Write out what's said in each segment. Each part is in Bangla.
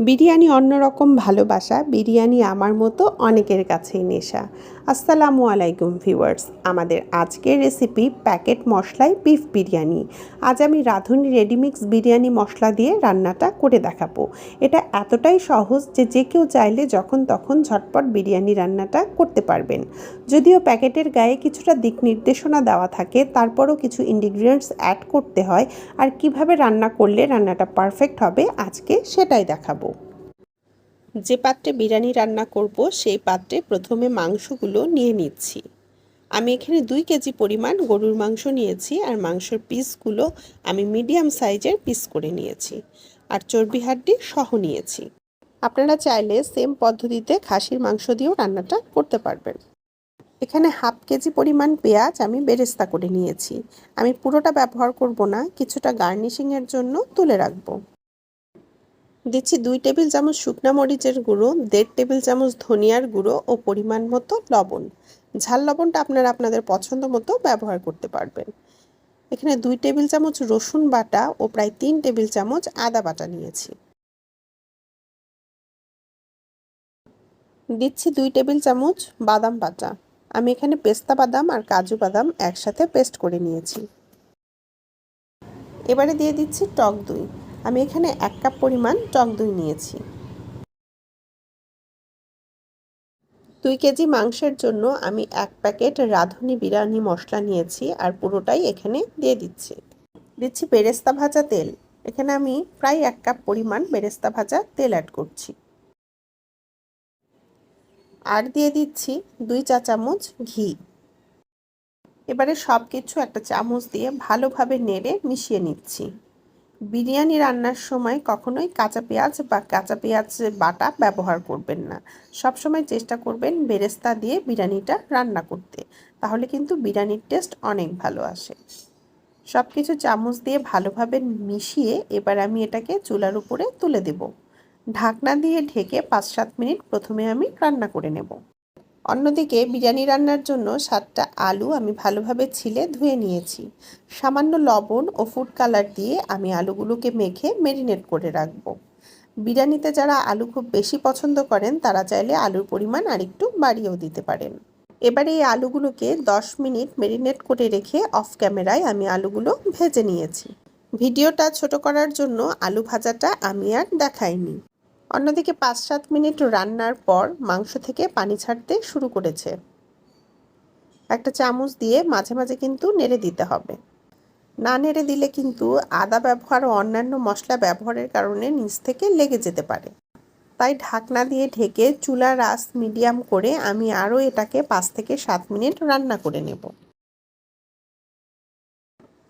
বিরিয়ানি অন্যরকম ভালোবাসা বিরিয়ানি আমার মতো অনেকের কাছেই নেশা। আসসালামু আলাইকুম ভিউয়ার্স। আমাদের আজকের রেসিপি প্যাকেট মশলায় বিফ বিরিয়ানি। আজ আমি রাঁধুনি রেডিমিক্স বিরিয়ানি মশলা দিয়ে রান্নাটা করে দেখাবো। এটা এতটাই সহজ যে যে কেউ চাইলে যখন তখন ঝটপট বিরিয়ানি রান্নাটা করতে পারবেন। যদিও প্যাকেটের গায়ে কিছুটা দিক নির্দেশনা দেওয়া থাকে, তারপরও কিছু ইনগ্রিডিয়েন্টস অ্যাড করতে হয়, আর কীভাবে রান্না করলে রান্নাটা পারফেক্ট হবে আজকে সেটাই দেখাবো। যে পাত্রে বিরিয়ানি রান্না করব, সেই পাত্রে প্রথমে মাংসগুলো নিয়ে নিচ্ছি। আমি এখানে দুই কেজি পরিমাণ গরুর মাংস নিয়েছি আর মাংসের পিসগুলো আমি মিডিয়াম সাইজের পিস করে নিয়েছি আর চর্বি হাড্ডি সহ নিয়েছি। আপনারা চাইলে সেম পদ্ধতিতে খাসির মাংস দিয়েও রান্নাটা করতে পারবেন। এখানে হাফ কেজি পরিমাণ পেঁয়াজ আমি বেরেস্তা করে নিয়েছি। আমি পুরোটা ব্যবহার করব না, কিছুটা গার্নিশিংয়ের জন্য তুলে রাখব। দিচ্ছি দুই টেবিল চামচ শুকনা মরিচের গুঁড়ো, দেড় টেবিল চামচ ধনিয়ার গুঁড়ো ও পরিমাণ মতো লবণ। ঝাল লবণটা আপনারা আপনাদের পছন্দ মতো ব্যবহার করতে পারবেন। এখানে দুই টেবিল চামচ রসুন বাটা ও প্রায় তিন টেবিল চামচ আদা বাটা নিয়েছি। দিচ্ছি দুই টেবিল চামচ বাদাম বাটা। আমি এখানে পেস্তা বাদাম আর কাজু বাদাম একসাথে পেস্ট করে নিয়েছি। এবারে দিয়ে দিচ্ছি টক দই। আমি এখানে এক কাপ পরিমাণ টক দই নিয়েছি। দুই কেজি মাংসের জন্য আমি এক প্যাকেট রাঁধুনি বিরিয়ানি মশলা নিয়েছি আর পুরোটাই এখানে দিয়ে দিচ্ছি। দিচ্ছি বেরেস্তা ভাজা তেল। এখানে আমি প্রায় এক কাপ পরিমাণ বেরেস্তা ভাজা তেল অ্যাড করছি। আর দিয়ে দিচ্ছি দুই চা চামচ ঘি। এবারে সব কিছু একটা চামচ দিয়ে ভালোভাবে নেড়ে মিশিয়ে নিচ্ছি। বিরিয়ানি রান্নার সময় কখনোই কাঁচা পেঁয়াজ বা কাঁচা পেঁয়াজ বাটা ব্যবহার করবেন না। সব সময় চেষ্টা করবেন বেরেস্তা দিয়ে বিরিয়ানিটা রান্না করতে। তাহলে কিন্তু বিরিয়ানির টেস্ট অনেক ভালো আসে। সব কিছু চামচ দিয়ে ভালোভাবে মিশিয়ে এবার আমি এটাকে চুলার উপরে তুলে দেব। ঢাকনা দিয়ে ঢেকে পাঁচ সাত মিনিট প্রথমে আমি রান্না করে নেব। অন্যদিকে বিরিয়ানি রান্নার জন্য সাতটা আলু আমি ভালোভাবে ছিলে ধুয়ে নিয়েছি। সামান্য লবণ ও ফুড কালার দিয়ে আমি আলুগুলোকে মেখে মেরিনেট করে রাখব। বিরিয়ানিতে যারা আলু খুব বেশি পছন্দ করেন, তারা চাইলে আলুর পরিমাণ আরেকটু বাড়িয়েও দিতে পারেন। এবারে এই আলুগুলোকে দশ মিনিট মেরিনেট করে রেখে অফ ক্যামেরায় আমি আলুগুলো ভেজে নিয়েছি। ভিডিওটা ছোট করার জন্য আলু ভাজাটা আমি আর দেখাইনি। অন্যদিকে পাঁচ সাত মিনিট রান্নার পর মাংস থেকে পানি ছাড়তে শুরু করেছে। একটা চামচ দিয়ে মাঝে মাঝে কিন্তু নেড়ে দিতে হবে। না নেড়ে দিলে কিন্তু আদা ব্যবহার ও অন্যান্য মশলা ব্যবহারের কারণে নিচ থেকে লেগে যেতে পারে। তাই ঢাকনা দিয়ে ঢেকে চুলার আস মিডিয়াম করে আমি আরও এটাকে পাঁচ থেকে সাত মিনিট রান্না করে নেব।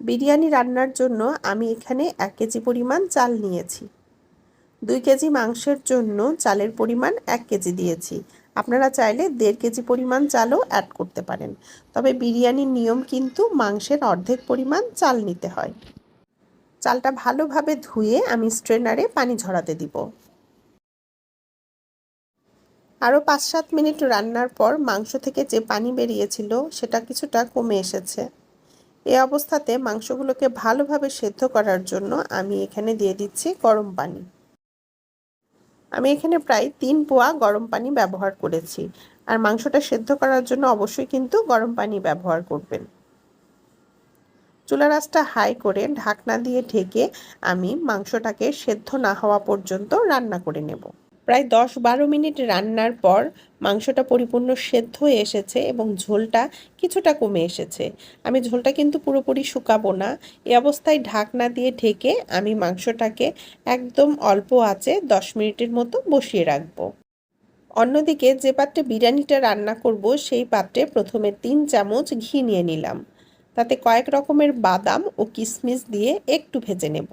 বিরিয়ানি রান্নার জন্য আমি এখানে এক কেজি পরিমাণ চাল নিয়েছি। দুই কেজি মাংসের জন্য চালের পরিমাণ এক কেজি দিয়েছি। আপনারা চাইলে দেড় কেজি পরিমাণ চালও অ্যাড করতে পারেন। তবে বিরিয়ানির নিয়ম কিন্তু মাংসের অর্ধেক পরিমাণ চাল নিতে হয়। চালটা ভালোভাবে ধুয়ে আমি স্ট্রেনারে পানি ঝরাতে দিব। আরও পাঁচ সাত মিনিট রান্নার পর মাংস থেকে যে পানি বেরিয়েছিল সেটা কিছুটা কমে এসেছে। এ অবস্থাতে মাংসগুলোকে ভালোভাবে সেদ্ধ করার জন্য আমি এখানে দিয়ে দিচ্ছি গরম পানি। আমি এখানে প্রায় তিন পোয়া গরম পানি ব্যবহার করেছি। আর মাংসটা সেদ্ধ করার জন্য অবশ্যই কিন্তু গরম পানি ব্যবহার করবেন। চুলা রাসটা হাই করে ঢাকনা দিয়ে ঢেকে আমি মাংসটাকে সেদ্ধ না হওয়া পর্যন্ত রান্না করে নেব। প্রায় দশ বারো মিনিট রান্নার পর মাংসটা পরিপূর্ণ সেদ্ধ হয়ে এসেছে এবং ঝোলটা কিছুটা কমে এসেছে। আমি ঝোলটা কিন্তু পুরোপুরি শুকাবো না। এ অবস্থায় ঢাকনা দিয়ে ঢেকে আমি মাংসটাকে একদম অল্প আঁচে দশ মিনিটের মতো বসিয়ে রাখব। অন্যদিকে যে পাত্রে বিরিয়ানিটা রান্না করব, সেই পাত্রে প্রথমে তিন চামচ ঘি নিয়ে নিলাম। তাতে কয়েক রকমের বাদাম ও কিশমিশ দিয়ে একটু ভেজে নেব।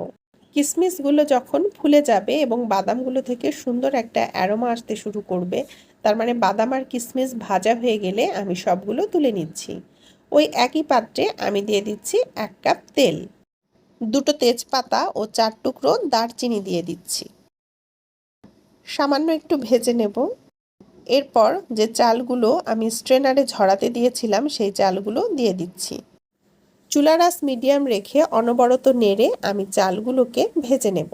কিশমিশগুলো যখন ফুলে যাবে এবং বাদামগুলো থেকে সুন্দর একটা অ্যারোমা আসতে শুরু করবে, তার মানে বাদাম আর কিসমিস ভাজা হয়ে গেলে আমি সবগুলো তুলে নিচ্ছি। ওই একই পাত্রে আমি দিয়ে দিচ্ছি এক কাপ তেল। দুটো তেজপাতা ও চার টুকরো দারচিনি দিয়ে দিচ্ছি। সামান্য একটু ভেজে নেব। এরপর যে চালগুলো আমি স্ট্রেনারে ঝরাতে দিয়েছিলাম, সেই চালগুলো দিয়ে দিচ্ছি। চুলারাস মিডিয়াম রেখে অনবরত নেড়ে আমি চালগুলোকে ভেজে নেব।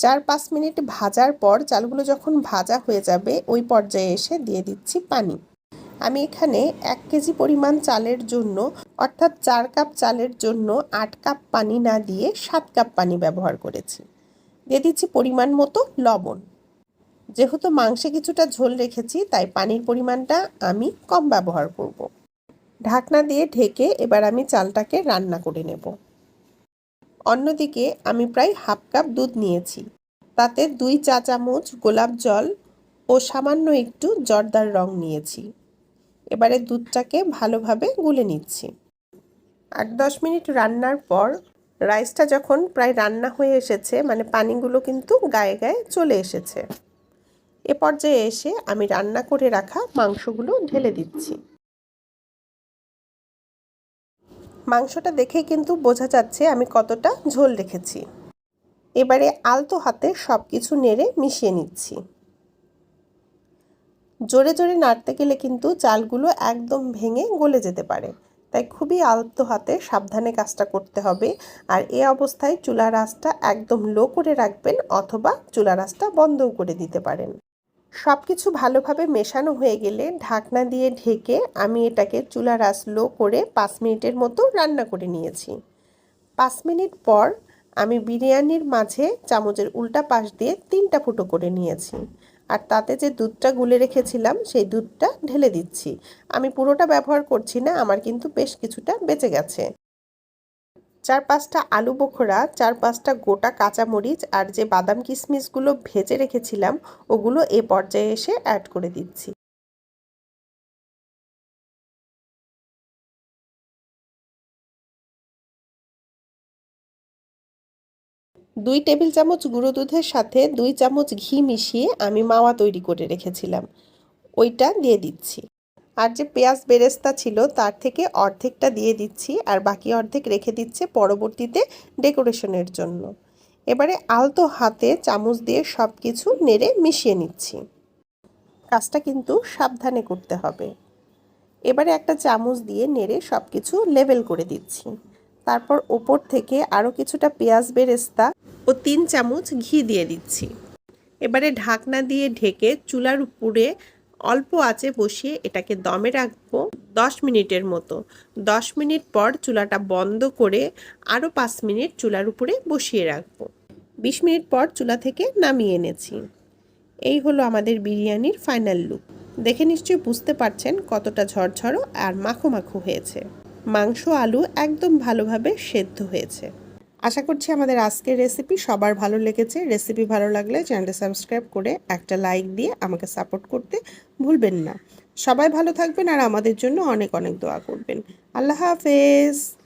চার পাঁচ মিনিট ভাজার পর চালগুলো যখন ভাজা হয়ে যাবে, ওই পর্যায়ে এসে দিয়ে দিচ্ছি পানি। আমি এখানে এক কেজি পরিমাণ চালের জন্য, অর্থাৎ চার কাপ চালের জন্য আট কাপ পানি না দিয়ে সাত কাপ পানি ব্যবহার করেছি। দিয়ে দিচ্ছি পরিমাণ মতো লবণ। যেহেতু মাংসে কিছুটা ঝোল রেখেছি, তাই পানির পরিমাণটা আমি কম ব্যবহার করব। ঢাকনা দিয়ে ঢেকে এবার আমি চালটাকে রান্না করে নেব। অন্যদিকে আমি প্রায় হাফ কাপ দুধ নিয়েছি। তাতে দুই চা চামচ গোলাপ জল ও সামান্য একটু জর্দার রং নিয়েছি। এবারে দুধটাকে ভালোভাবে গুলে নিচ্ছি। আট দশ মিনিট রান্নার পর রাইসটা যখন প্রায় রান্না হয়ে এসেছে মানে পানিগুলো কিন্তু গায়ে গায়ে চলে এসেছে। এ পর্যায়ে এসে আমি রান্না করে রাখা মাংসগুলো ঢেলে দিচ্ছি। মাংসটা দেখে কিন্তু বোঝা যাচ্ছে আমি কতটা ঝোল রেখেছি। এবারে আলতো হাতে সব কিছু নেড়ে মিশিয়ে নিচ্ছি। জোরে জোরে নাড়তে গেলে কিন্তু চালগুলো একদম ভেঙে গলে যেতে পারে। তাই খুবই আলতো হাতে সাবধানে কাজটা করতে হবে আর এ অবস্থায় চুলার আঁচটা একদম লো করে রাখবেন অথবা চুলার আঁচটা বন্ধও করে দিতে পারেন। সব কিছু ভালোভাবে মেশানো হয়ে গেলে ঢাকনা দিয়ে ঢেকে আমি এটাকে চুলা আঁচ লো করে পাঁচ মিনিটের মতো রান্না করে নিয়েছি। পাঁচ মিনিট পর আমি বিরিয়ানির মাঝে চামচের উল্টা পাশ দিয়ে তিনটা ফুটো করে নিয়েছি। আর তাতে যে দুধটা গুলে রেখেছিলাম, সেই দুধটা ঢেলে দিচ্ছি। আমি পুরোটা ব্যবহার করছি না, আমার কিন্তু বেশ কিছুটা বেঁচে গেছে। চার পাঁচটা আলু বোখরা চার পাঁচটা গোটা কাঁচামরিচ আর যে বাদাম কিশমিশগুলো ভেজে রেখেছিলাম, ওগুলো এ পর্যায়ে এসে অ্যাড করে দিচ্ছি। দুই টেবিল চামচ গুঁড়ো দুধের সাথে দুই চামচ ঘি মিশিয়ে আমি মাওয়া তৈরি করে রেখেছিলাম। ওইটা দিয়ে দিচ্ছি। আর যে পেঁয়াজ বেরেস্তা ছিল, তার থেকে অর্ধেকটা দিয়ে দিচ্ছি আর বাকি অর্ধেক রেখে দিচ্ছে পরবর্তীতে ডেকোরেশনের জন্য। এবারে আলতো হাতে চামচ দিয়ে সব কিছু নেড়ে মিশিয়ে নিচ্ছি। কাজটা কিন্তু সাবধানে করতে হবে। এবারে একটা চামচ দিয়ে নেড়ে সব কিছু লেভেল করে দিচ্ছি। তারপর ওপর থেকে আরও কিছুটা পেঁয়াজ বেরেস্তা ও তিন চামচ ঘি দিয়ে দিচ্ছি। এবারে ঢাকনা দিয়ে ঢেকে চুলার উপরে অল্প আঁচে বসিয়ে এটাকে দমে রাখব দশ মিনিটের মতো। দশ মিনিট পর চুলাটা বন্ধ করে আরও পাঁচ মিনিট চুলার উপরে বসিয়ে রাখব। বিশ মিনিট পর চুলা থেকে নামিয়ে এনেছি। এই হলো আমাদের বিরিয়ানির ফাইনাল লুক। দেখে নিশ্চয়ই বুঝতে পারছেন কতটা ঝরঝরো আর মাখো মাখো হয়েছে। মাংস, আলু একদম ভালোভাবে সেদ্ধ হয়েছে। আশা করছি আমাদের আজকের রেসিপি সবার ভালো লেগেছে। রেসিপি ভালো লাগলে চ্যানেলটা সাবস্ক্রাইব করে একটা লাইক দিয়ে আমাকে সাপোর্ট করতে ভুলবেন না। সবাই ভালো থাকবেন আর আমাদের জন্য অনেক অনেক দোয়া করবেন। আল্লাহ হাফেজ।